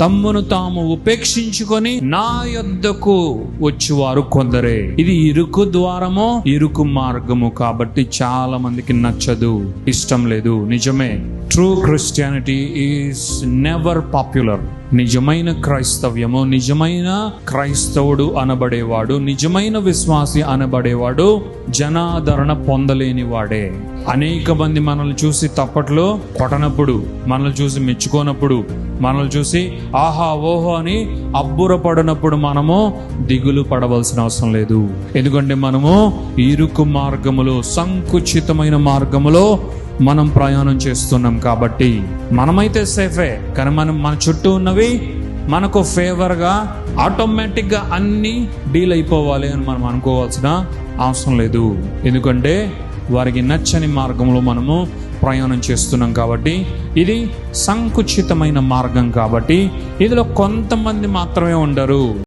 తమ్మును తాము ఉపేక్షించుకొని నా యొద్దకు వచ్చేవారు కొందరే. ఇది ఇరుకు ద్వారము ఇరుకు మార్గము కాబట్టి చాలా మందికి నచ్చదు. ఇష్టం లేదు. నిజమే. True Christianity is never popular నిజమైన క్రైస్తవ్యము నిజమైన క్రైస్తవుడు అనబడేవాడు నిజమైన విశ్వాసి అనబడేవాడు జనాదరణ పొందలేని వాడే అనేక మంది మనల్ని చూసి తప్పట్లో కొట్టనప్పుడు మనల్ని చూసి మెచ్చుకోనప్పుడు మనల్ని చూసి ఆహా ఓహో అని అబ్బురపడినప్పుడు మనము దిగులు పడవలసిన అవసరం లేదు. ఎందుకంటే మనము ఇరుకు మార్గములో సంకుచితమైన మార్గములో మనం ప్రయాణం చేస్తున్నాం కాబట్టి మనమైతే సేఫే కానీ మనం మన చుట్టూ ఉన్నవి మనకు ఫేవర్గా ఆటోమేటిక్గా అన్నీ డీల్ అయిపోవాలి అని మనం అనుకోవాల్సిన అవసరం లేదు. ఎందుకంటే వారికి నచ్చని మార్గంలో మనము ప్రయాణం చేస్తున్నాం కాబట్టి ఇది సంకుచితమైన మార్గం కాబట్టి ఇందులో కొంతమంది మాత్రమే ఉండరు.